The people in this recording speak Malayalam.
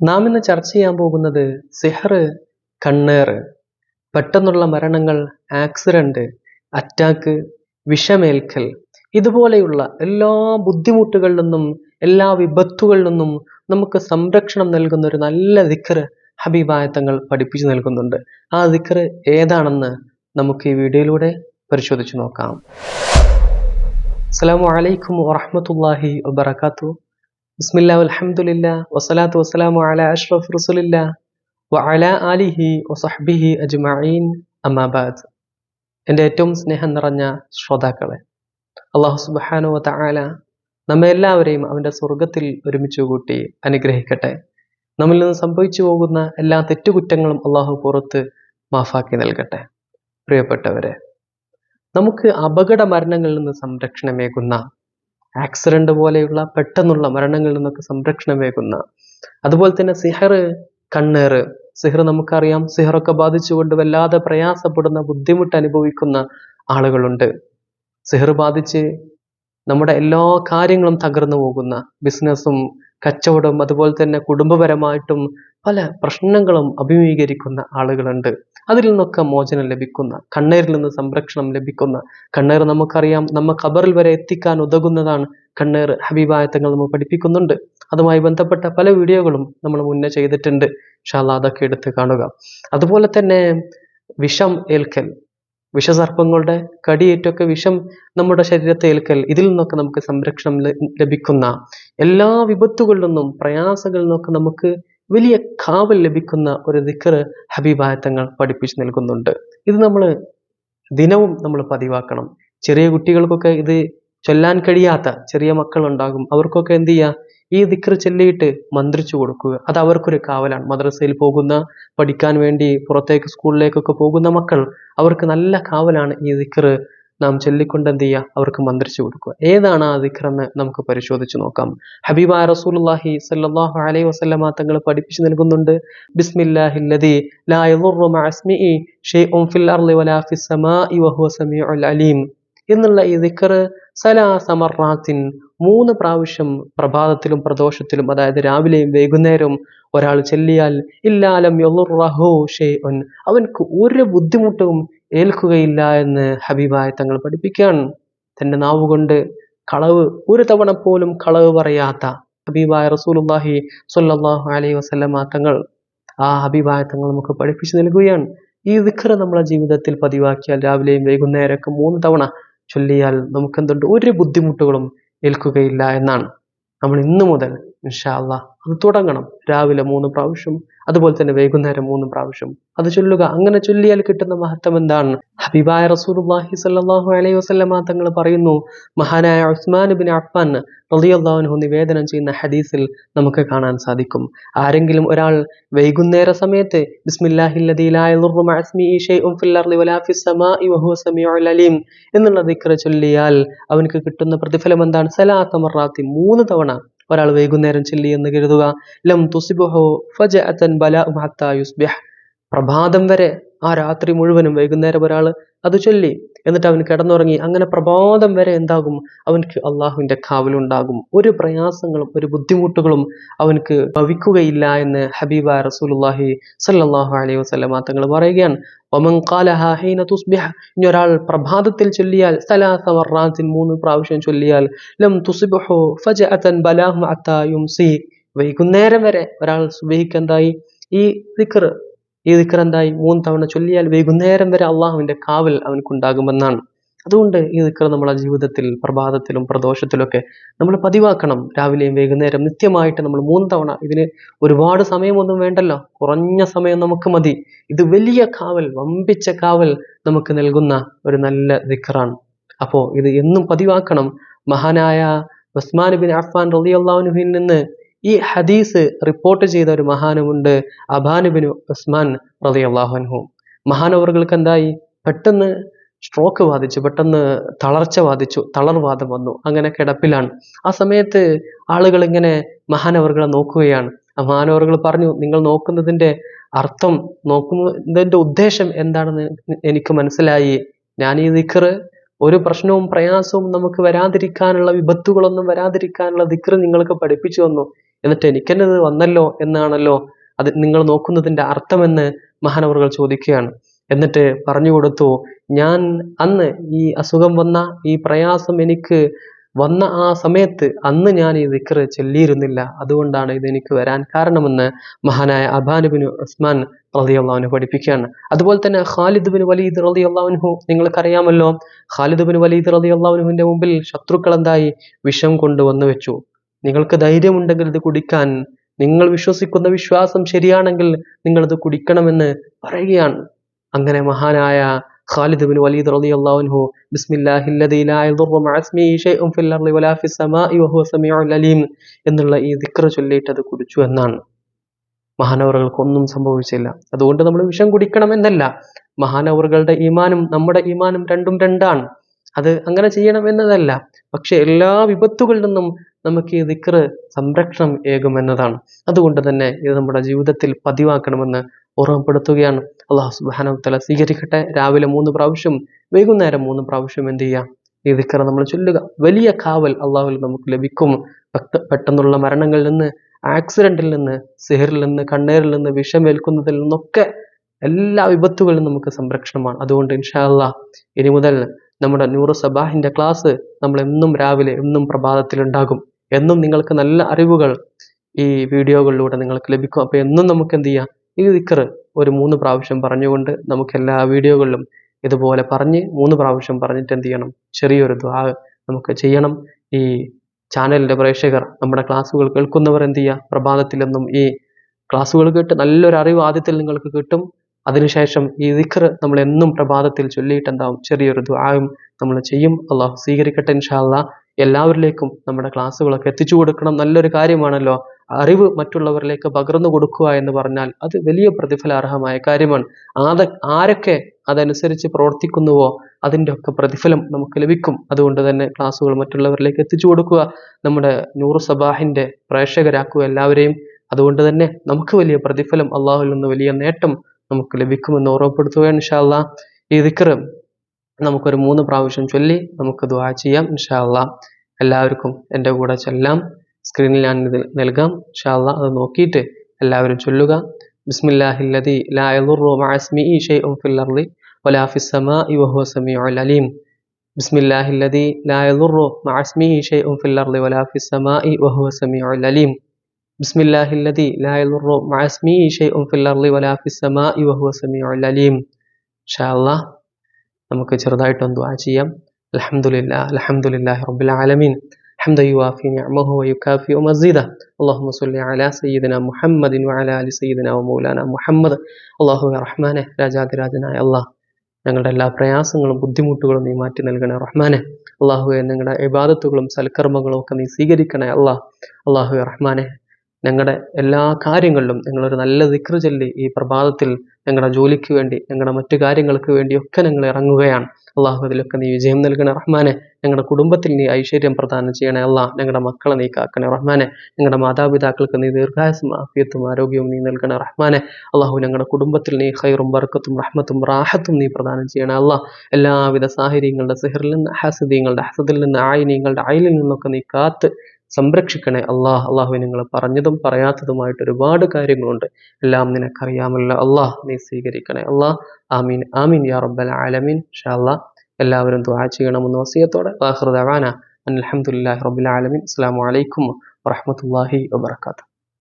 നാം ഇന്ന് ചർച്ച ചെയ്യാൻ പോകുന്നത് സിഹർ കണ്ണേറ് പെട്ടെന്നുള്ള മരണങ്ങൾ ആക്സിഡന്റ് അറ്റാക്ക് വിഷമേൽക്കൽ. ഇതുപോലെയുള്ള എല്ലാ ബുദ്ധിമുട്ടുകളിൽ നിന്നും എല്ലാ വിപത്തുകളിൽ നിന്നും നമുക്ക് സംരക്ഷണം നൽകുന്ന ഒരു നല്ല ദിക്കർ ഹബീബായത്തങ്ങൾ പഠിപ്പിച്ചു നൽകുന്നുണ്ട്. ആ ദിക്കർ ഏതാണെന്ന് നമുക്ക് ഈ വീഡിയോയിലൂടെ പരിശോധിച്ചു നോക്കാം. അസ്സലാമു വലൈക്കും വറഹ്മത്തുള്ളാഹി വബറകാതുഹു. ബിസ്മില്ലാ അലഹമുല്ല വസ്സലാത്തു വസ്സലാമു അലാ അഷ്റഫ് റസൂലില്ലാ വഅലാ ആലിഹി വസഹ്ബിഹി അജ്മഈൻ. അമാബാദ് എന്റെ ഏറ്റവും സ്നേഹം നിറഞ്ഞ ശ്രോതാക്കളെ അള്ളാഹു സുബ്ഹാനഹു വ നമ്മെ എല്ലാവരെയും അവന്റെ സ്വർഗത്തിൽ ഒരുമിച്ച് കൂട്ടി അനുഗ്രഹിക്കട്ടെ. നമ്മിൽ നിന്ന് സംഭവിച്ചു പോകുന്ന എല്ലാ തെറ്റുകുറ്റങ്ങളും അള്ളാഹു പുറത്ത് മാഫാക്കി നൽകട്ടെ. പ്രിയപ്പെട്ടവരെ നമുക്ക് അപകട മരണങ്ങളിൽ നിന്ന് സംരക്ഷണമേകുന്ന ആക്സിഡന്റ് പോലെയുള്ള പെട്ടെന്നുള്ള മരണങ്ങളിൽ നിന്നൊക്കെ സംരക്ഷണമേകുന്ന അതുപോലെ തന്നെ സിഹർ കണ്ണേറ്. സിഹർ നമുക്കറിയാം സിഹറൊക്കെ ബാധിച്ചുകൊണ്ട് വല്ലാതെ പ്രയാസപ്പെടുന്ന ബുദ്ധിമുട്ട് അനുഭവിക്കുന്ന ആളുകളുണ്ട്. സിഹർ ബാധിച്ച് നമ്മുടെ എല്ലാ കാര്യങ്ങളും തകർന്നു പോകുന്ന ബിസിനസ്സും കച്ചവടവും അതുപോലെ തന്നെ കുടുംബപരമായിട്ടും പല പ്രശ്നങ്ങളും അഭിമുഖീകരിക്കുന്ന ആളുകളുണ്ട്. അതിൽ നിന്നൊക്കെ മോചനം ലഭിക്കുന്ന കണ്ണീരിൽ നിന്ന് സംരക്ഷണം ലഭിക്കുന്ന കണ്ണീർ നമുക്കറിയാം നമ്മ ഖബറിൽ വരെ എത്തിക്കാൻ ഉതകുന്നതാണ് കണ്ണീർ. ഹബീബായത്തങ്ങൾ നമ്മൾ പഠിപ്പിക്കുന്നുണ്ട്. അതുമായി ബന്ധപ്പെട്ട പല വീഡിയോകളും നമ്മൾ മുന്നേ ചെയ്തിട്ടുണ്ട്. ഷാല അതൊക്കെ എടുത്ത് കാണുക. അതുപോലെ തന്നെ വിഷം ഏൽക്കൽ വിഷസർപ്പങ്ങളുടെ കടിയേറ്റൊക്കെ വിഷം നമ്മുടെ ശരീരത്തെ ഏൽക്കൽ ഇതിൽ നിന്നൊക്കെ നമുക്ക് സംരക്ഷണം ലഭിക്കുന്ന എല്ലാ വിപത്തുകളിൽ നിന്നും പ്രയാസങ്ങളിൽ നിന്നൊക്കെ നമുക്ക് വലിയ കാവൽ ലഭിക്കുന്ന ഒരു ദിക്കർ ഹബീബായത്തങ്ങൾ പഠിപ്പിച്ചു നൽകുന്നുണ്ട്. ഇത് നമ്മൾ ദിനവും നമ്മൾ പതിവാക്കണം. ചെറിയ കുട്ടികൾക്കൊക്കെ ഇത് ചൊല്ലാൻ കഴിയാത്ത ചെറിയ മക്കളുണ്ടാകും. അവർക്കൊക്കെ എന്ത് ചെയ്യുക ഈ ദിക്കർ ചൊല്ലിയിട്ട് മന്ത്രിച്ചു കൊടുക്കുക. അത് അവർക്കൊരു കാവലാണ്. മദ്രസയിൽ പോകുന്ന പഠിക്കാൻ വേണ്ടി പുറത്തേക്ക് സ്കൂളിലേക്കൊക്കെ പോകുന്ന മക്കൾ അവർക്ക് നല്ല കാവലാണ് ഈ ദിക്കർ നാം ചൊല്ലിക്കൊണ്ട് എന്ത് ചെയ്യുക? അവർക്ക് മന്ത്രിച്ചു കൊടുക്കുക. ഏതാണ് ആ ദിക്കർ എന്ന് നമുക്ക് പരിശോധിച്ച് നോക്കാം. ഹബീബായ റസൂലുള്ളാഹി സല്ലാഹു അലൈഹി വസല്ലമ തങ്ങൾ പഠിപ്പിച്ചു നൽകുന്നുണ്ട്. സമീഉൽ അലീം എന്നുള്ള ഈ ദിക്കർ സലാസമറാത്തിൻ മൂന്ന് പ്രാവശ്യം പ്രഭാതത്തിലും പ്രദോഷത്തിലും അതായത് രാവിലെയും വൈകുന്നേരവും ഒരാൾ ചെല്ലിയാൽ ഇല്ലാലം ഷെയ്ഉൻ അവൻക്ക് ഒരു ബുദ്ധിമുട്ടും ഏൽക്കുകയില്ല എന്ന് ഹബീബായ തങ്ങൾ പഠിപ്പിക്കുകയാണ്. തന്റെ നാവുകൊണ്ട് കളവ് ഒരു തവണ പോലും കളവ് പറയാത്ത ഹബീബായ റസൂലുള്ളാഹി സ്വല്ലല്ലാഹു അലൈഹി വസല്ലമ തങ്ങൾ ആ ഹബീബായ തങ്ങൾ നമുക്ക് പഠിപ്പിച്ചു നൽകുകയാണ്. ഈ ദിഖർ നമ്മുടെ ജീവിതത്തിൽ പതിവാക്കിയാൽ രാവിലെയും വൈകുന്നേരമൊക്കെ മൂന്ന് തവണ ചൊല്ലിയാൽ നമുക്ക് എന്തുണ്ട് ഒരു ബുദ്ധിമുട്ടുകളും ഏൽക്കുകയില്ല എന്നാണ്. നമ്മൾ ഇന്നു മുതൽ ഇൻഷാ അള്ളാഹ് അത് തുടങ്ങണം. രാവിലെ മൂന്ന് പ്രാവശ്യം അതുപോലെ തന്നെ വൈകുന്നേരം മൂന്ന് പ്രാവശ്യം. അത് ചൊല്ലുക. അങ്ങനെ ചൊല്ലിയാൽ കിട്ടുന്ന മഹത്വം എന്താണ്? ഹബീബായ റസൂലുള്ളാഹി സ്വല്ലല്ലാഹു അലൈഹി വസല്ലമ തങ്ങൾ പറയുന്നു മഹാനായ ഉസ്മാൻ ബിൻ അഫ്ഫാൻ റളിയല്ലാഹു നിവേദനം ചെയ്യുന്ന ഹദീസിൽ നമുക്ക് കാണാൻ സാധിക്കും. ആരെങ്കിലും ഒരാൾ വൈകുന്നേര സമയത്ത് എന്നുള്ള ദിക്ർ ചൊല്ലിയാൽ അവനക്ക് കിട്ടുന്ന പ്രതിഫലം എന്താണ്? സലാത്തമറാത്തി മൂന്ന് തവണ ഒരാൾ വൈകുന്നേരം ചെല്ലി എന്ന് കരുതുക. ലം തുസിബുഹു ഫജഅതൻ ബലാഉ ഹത്താ യുസ്ബിഹ്. പ്രഭാതം വരെ ആ രാത്രി മുഴുവനും വൈകുന്നേരം ഒരാൾ അത് ചൊല്ലി. എന്നിട്ട് അവൻ കിടന്നുറങ്ങി. അങ്ങനെ പ്രഭാതം വരെ എന്താകും? അവൻക്ക് അള്ളാഹുവിന്റെ കാവലുണ്ടാകും ഒരു പ്രയാസങ്ങളും ഒരു ബുദ്ധിമുട്ടുകളും അവൻക്ക് ഭവിക്കുകയില്ല എന്ന് ഹബീബ റസൂലുള്ളാഹി സ്വല്ലല്ലാഹു അലൈഹി വസല്ലമ തങ്ങൾ പറയുകയാണ്. ഒരാൾ പ്രഭാതത്തിൽ ചൊല്ലിയാൽ മൂന്ന് പ്രാവശ്യം ചൊല്ലിയാൽ ലം തുസിബുഹു വൈകുന്നേരം വരെ ഒരാൾ സുബഹിക്ക് എന്തായി ഈ ദിക്ർ ഈ ദിക്കർ എന്തായി? മൂന്ന് തവണ ചൊല്ലിയാൽ വൈകുന്നേരം വരെ അള്ളാഹുവിന്റെ കാവൽ അവനക്കുണ്ടാകുമെന്നാണ് അതുകൊണ്ട് ഈ ദിക്ർ നമ്മളെ ജീവിതത്തിൽ പ്രഭാതത്തിലും പ്രദോഷത്തിലൊക്കെ നമ്മൾ പതിവാക്കണം. രാവിലെയും വൈകുന്നേരം നിത്യമായിട്ട് നമ്മൾ മൂന്ന് തവണ ഇതിന് ഒരുപാട് സമയമൊന്നും വേണ്ടല്ലോ. കുറഞ്ഞ സമയം നമുക്ക് മതി. ഇത് വലിയ കാവൽ വമ്പിച്ച കാവൽ നമുക്ക് നൽകുന്ന ഒരു നല്ല ദിക്കറാണ്. അപ്പോൾ ഇത് എന്നും പതിവാക്കണം. മഹാനായ ഉസ്മാൻ ബിൻ അഫ്ഫാൻ റളിയല്ലാഹുവിൽ നിന്ന് ഈ ഹദീസ് റിപ്പോർട്ട് ചെയ്ത ഒരു മഹാനുമുണ്ട് അബാനുബിൻ ഉസ്മാൻ റലി അൻഹു. മഹാനവറുകൾക്ക് എന്തായി? പെട്ടെന്ന് സ്ട്രോക്ക് ബാധിച്ചു പെട്ടെന്ന് തളർച്ച ബാധിച്ചു തളർവാദം വന്നു അങ്ങനെ കിടപ്പിലാണ്. ആ സമയത്ത് ആളുകൾ ഇങ്ങനെ മഹാനവറുകളെ നോക്കുകയാണ്. മഹാനവറുകൾ പറഞ്ഞു നിങ്ങൾ നോക്കുന്നതിന്റെ അർത്ഥം നോക്കുന്നതിന്റെ ഉദ്ദേശം എന്താണെന്ന് എനിക്ക് മനസ്സിലായി. ഞാൻ ഈ ദിക്കറ് ഒരു പ്രശ്നവും പ്രയാസവും നമുക്ക് വരാതിരിക്കാനുള്ള വിപത്തുകളൊന്നും വരാതിരിക്കാനുള്ള ദിക്ർ നിങ്ങൾക്ക് പഠിപ്പിച്ചു തന്നു. എന്നിട്ട് എനിക്കെന്നത് വന്നല്ലോ എന്നാണല്ലോ അത് നിങ്ങൾ നോക്കുന്നതിന്റെ അർത്ഥമെന്ന് മഹാനവറുകൾ ചോദിക്കുകയാണ്. എന്നിട്ട് പറഞ്ഞു കൊടുത്തു ഞാൻ അന്ന് ഈ അസുഖം വന്ന ഈ പ്രയാസം എനിക്ക് വന്ന ആ സമയത്ത് അന്ന് ഞാൻ ഈ ദിക്ർ ചൊല്ലിയിരുന്നില്ല. അതുകൊണ്ടാണ് ഇത് എനിക്ക് വരാൻ കാരണമെന്ന് മഹാനായ അബാനുബിൻ ഉസ്മാൻ റളിയല്ലാഹു പഠിപ്പിക്കുകയാണ്. അതുപോലെ തന്നെ ഖാലിദ് വലീദ് റളിയല്ലാഹു നിങ്ങൾക്കറിയാമല്ലോ ഖാലിദ് വലീദ് റളിയല്ലാഹുവിന്റെ മുമ്പിൽ ശത്രുക്കൾ എന്തായി? വിഷം കൊണ്ടുവന്നു വെച്ചു. നിങ്ങൾക്ക് ധൈര്യമുണ്ടെങ്കിൽ ഇത് കുടിക്കാൻ നിങ്ങൾ വിശ്വസിക്കുന്ന വിശ്വാസം ശരിയാണെങ്കിൽ നിങ്ങൾ ഇത് കുടിക്കണമെന്ന് പറയുകയാണ്. അങ്ങനെ മഹാനായ ഖാലിദ് ബിൻ വലീദ് വഹുവ സമീഉൽ അലീം എന്നുള്ള ഈ ദിക്ര ചൊല്ലിയിട്ട് അത് കുടിച്ചു എന്നാണ്. മഹാനവറുകൾക്കൊന്നും സംഭവിച്ചില്ല. അതുകൊണ്ട് നമ്മൾ വിഷം കുടിക്കണം എന്നല്ല. മഹാനവറുകളുടെ ഈമാനും നമ്മുടെ ഈമാനും രണ്ടും രണ്ടാണ്. അത് അങ്ങനെ ചെയ്യണം എന്നതല്ല. പക്ഷെ എല്ലാ വിപത്തുകളിൽ നിന്നും നമുക്ക് ഈ ദിക്ർ സംരക്ഷണം ഏകുമെന്നതാണ്. അതുകൊണ്ട് തന്നെ ഇത് നമ്മുടെ ജീവിതത്തിൽ പതിവാക്കണമെന്ന് ഓർമ്മപ്പെടുത്തുകയാണ്. അള്ളാഹു സുബാന തല സ്വീകരിക്കട്ടെ. രാവിലെ മൂന്ന് പ്രാവശ്യം വൈകുന്നേരം മൂന്ന് പ്രാവശ്യം എന്ത് ചെയ്യുക ഈ ദിക്കറ നമ്മൾ ചൊല്ലുക. വലിയ കാവൽ അള്ളാഹുവിൽ നമുക്ക് ലഭിക്കും. പെട്ടെന്നുള്ള മരണങ്ങളിൽ നിന്ന് ആക്സിഡന്റിൽ നിന്ന് സിഹറിൽ നിന്ന് കണ്ണേറിൽ നിന്ന് വിഷമേൽക്കുന്നതിൽ നിന്നൊക്കെ എല്ലാ വിപത്തുകളിലും നമുക്ക് സംരക്ഷണമാണ്. അതുകൊണ്ട് ഇൻഷാ ഇനി മുതൽ നമ്മുടെ നൂറ് സബാഹിന്റെ ക്ലാസ് നമ്മൾ എന്നും രാവിലെ എന്നും പ്രഭാതത്തിൽ ഉണ്ടാകും. എന്നും നിങ്ങൾക്ക് നല്ല അറിവുകൾ ഈ വീഡിയോകളിലൂടെ നിങ്ങൾക്ക് ലഭിക്കും. അപ്പൊ എന്നും നമുക്ക് എന്ത് ചെയ്യാം? ഈ ദിക്കർ ഒരു മൂന്ന് പ്രാവശ്യം പറഞ്ഞുകൊണ്ട് നമുക്ക് എല്ലാ വീഡിയോകളിലും ഇതുപോലെ പറഞ്ഞ് മൂന്ന് പ്രാവശ്യം പറഞ്ഞിട്ട് എന്ത് ചെയ്യണം? ചെറിയൊരു ദ്വാ നമുക്ക് ചെയ്യണം. ഈ ചാനലിന്റെ പ്രേക്ഷകർ നമ്മുടെ ക്ലാസ്സുകൾ കേൾക്കുന്നവർ എന്ത് ചെയ്യുക? പ്രഭാതത്തിലെന്നും ഈ ക്ലാസ്സുകൾ കേട്ട് നല്ലൊരു അറിവ് ആദ്യത്തിൽ നിങ്ങൾക്ക് കിട്ടും. അതിനുശേഷം ഈ ദിക്കർ നമ്മൾ എന്നും പ്രഭാതത്തിൽ ചൊല്ലിയിട്ട് എന്താവും? ചെറിയൊരു ദ്വായും നമ്മൾ ചെയ്യും. അള്ളാഹു സ്വീകരിക്കട്ടെ ഇൻഷാല്ല എല്ലാവരിലേക്കും നമ്മുടെ ക്ലാസ്സുകളൊക്കെ എത്തിച്ചു കൊടുക്കണം. നല്ലൊരു കാര്യമാണല്ലോ. അറിവ് മറ്റുള്ളവരിലേക്ക് പകർന്നു കൊടുക്കുക എന്ന് പറഞ്ഞാൽ അത് വലിയ പ്രതിഫലാർഹമായ കാര്യമാണ്. ആദ ആരൊക്കെ അതനുസരിച്ച് പ്രവർത്തിക്കുന്നുവോ അതിന്റെ ഒക്കെ പ്രതിഫലം നമുക്ക് ലഭിക്കും. അതുകൊണ്ട് തന്നെ ക്ലാസ്സുകൾ മറ്റുള്ളവരിലേക്ക് എത്തിച്ചു കൊടുക്കുക നമ്മുടെ നൂറ് സബാഹിന്റെ പ്രേക്ഷകരാക്കുക എല്ലാവരെയും. അതുകൊണ്ട് തന്നെ നമുക്ക് വലിയ പ്രതിഫലം അള്ളാഹുവിൽ നിന്ന് വലിയ നേട്ടം നമുക്ക് ലഭിക്കുമെന്ന് ഓർമ്മപ്പെടുത്തുകയാണ് ഇൻഷാല്ല ഈ ദിക്ർ നമുക്കൊരു മൂന്ന് പ്രാവശ്യം ചൊല്ലി നമുക്ക് ദുആ ചെയ്യാം ഇൻഷാല്ല എല്ലാവർക്കും എന്റെ കൂടെ ചെല്ലാം. സ്ക്രീനിൽ ഞാൻ ഇത് നൽകാം. ഷാള്ള അത് നോക്കിയിട്ട് എല്ലാവരും ചൊല്ലുക. ബിസ്മില്ലാഹില്ലതി ലായുറു മാസ്മി ഈ ഷെയ്ഉം ഫില്ലർലി വലാഫിസമ യുവഹു സമി അലീം. ബിസ്മില്ലാഹില്ലതി ലായുറു മാസ്മി ഈ ഷെയ്ഉം ഫില്ലർലി വലാഫിസമ ഇ വഹു സമി അലീം. ബിസ്മില്ലാഹില്ലതി ലായുറു മാസ്മി ഈ ഷെയ്ഉം ഫില്ലർലി വലാഫിസമ യുവഹു സമി അലീം. ഷാള്ള നമുക്ക് ചെറുതായിട്ടൊന്ന് ദുആ ചെയ്യാം. അൽഹംദുലില്ലാ അൽഹംദുലില്ലാഹി റബ്ബിൽ ആലമീൻ. حمدا يوافي نعمه ويكافئ مزيده اللهم صل على سيدنا محمد وعلى آل سيدنا ومولانا محمد അള്ളാഹു റഹ്മാനെ രാജാതിരാജനായ അള്ളാഹ് ഞങ്ങളുടെ എല്ലാ പ്രയാസങ്ങളും ബുദ്ധിമുട്ടുകളും നീ മാറ്റി നൽകണേ റഹ്മാനെ അള്ളാഹുവെ ഞങ്ങളുടെ ഇബാദത്തുകളും സൽക്കർമ്മങ്ങളും ഒക്കെ നീ സ്വീകരിക്കണേ അള്ളാഹ് അള്ളാഹു റഹ്മാനെ ഞങ്ങളുടെ എല്ലാ കാര്യങ്ങളിലും ഞങ്ങളൊരു നല്ല ദിക്ർ ചൊല്ലി ഈ പ്രഭാതത്തിൽ ഞങ്ങളുടെ ജോലിക്ക് വേണ്ടി ഞങ്ങളുടെ മറ്റു കാര്യങ്ങൾക്ക് വേണ്ടിയൊക്കെ ഞങ്ങൾ ഇറങ്ങുകയാണ് അള്ളാഹു അതിലൊക്കെ നീ വിജയം നൽകണേ. റഹ്മാനെ ഞങ്ങളുടെ കുടുംബത്തിൽ നീ ഐശ്വര്യം പ്രദാനം ചെയ്യണേ. അള്ളാഹ് ഞങ്ങളുടെ മക്കളെ നീ കാക്കണേ. റഹ്മാനെ ഞങ്ങളുടെ മാതാപിതാക്കൾക്ക് നീ ദീർഘായസും ആഫിയത്തും ആരോഗ്യവും നീ നൽകണേ. റഹ്മാനെ അള്ളാഹു ഞങ്ങളുടെ കുടുംബത്തിൽ നീ ഖൈറും ബർക്കത്തും റഹ്മത്തും റാഹത്തും നീ പ്രദാനം ചെയ്യണേ. അള്ളാഹ് എല്ലാവിധ സാഹചര്യങ്ങളുടെ സിഹറിൽ നിന്ന് ഹസദീങ്ങളുടെ ഹസദിൽ നിന്ന് ആയിനീങ്ങളുടെ അയലിൽ നിന്നൊക്കെ നീ കാത്ത് സംരക്ഷിക്കണേ. അള്ളാഹ് അള്ളാഹു നിങ്ങൾ പറഞ്ഞതും പറയാത്തതുമായിട്ട് ഒരുപാട് കാര്യങ്ങളുണ്ട്. എല്ലാം നിനക്കറിയാമല്ലോ. അള്ളാഹ് നീ സ്വീകരിക്കണേ. അള്ളാഹ് ആമീൻ ആമീൻ യാ റബ്ബൽ ആലമീൻ. ഷാ അള്ളാഹ് എല്ലാവരും ദുആ ചെയ്യണമെന്ന് വസിയത്തോടെ. അൽഹംദുലില്ലാഹി റബ്ബിൽ ആലമീൻ. അസ്സലാമു അലൈക്കും വറഹ്മത്തുള്ളാഹി വബറകാതുഹു.